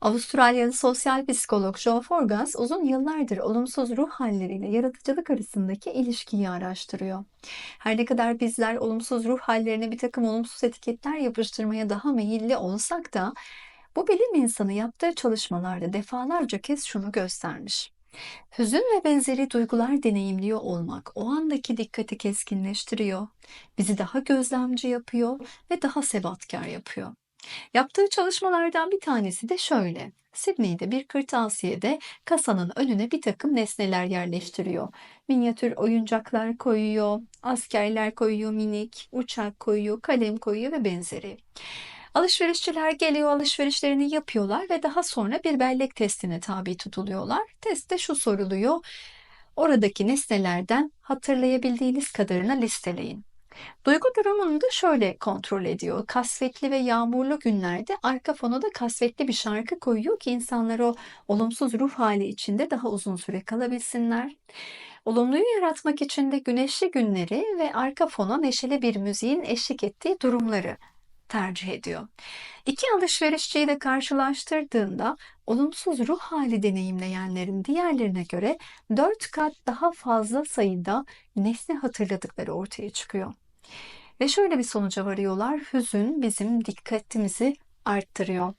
Avustralyalı sosyal psikolog Joe Forgas uzun yıllardır olumsuz ruh halleriyle yaratıcılık arasındaki ilişkiyi araştırıyor. Her ne kadar bizler olumsuz ruh hallerine bir takım olumsuz etiketler yapıştırmaya daha meyilli olsak da bu bilim insanı yaptığı çalışmalarda defalarca kez şunu göstermiş. Hüzün ve benzeri duygular deneyimliyor olmak o andaki dikkati keskinleştiriyor, bizi daha gözlemci yapıyor ve daha sebatkar yapıyor. Yaptığı çalışmalardan bir tanesi de şöyle. Sydney'de bir kırtasiyede kasanın önüne bir takım nesneler yerleştiriyor. Minyatür oyuncaklar koyuyor, askerler koyuyor minik, uçak koyuyor, kalem koyuyor ve benzeri. Alışverişçiler geliyor, alışverişlerini yapıyorlar ve daha sonra bir bellek testine tabi tutuluyorlar. Testte şu soruluyor. Oradaki nesnelerden hatırlayabildiğiniz kadarını listeleyin. Duygu durumunu da şöyle kontrol ediyor. Kasvetli ve yağmurlu günlerde arka fona da kasvetli bir şarkı koyuyor ki insanlar o olumsuz ruh hali içinde daha uzun süre kalabilsinler. Olumluyu yaratmak için de güneşli günleri ve arka fona neşeli bir müziğin eşlik ettiği durumları tercih ediyor. İki alışverişçiyi de karşılaştırdığında olumsuz ruh hali deneyimleyenlerin diğerlerine göre 4 kat daha fazla sayıda nesne hatırladıkları ortaya çıkıyor. Ve şöyle bir sonuca varıyorlar. Hüzün bizim dikkatimizi arttırıyor.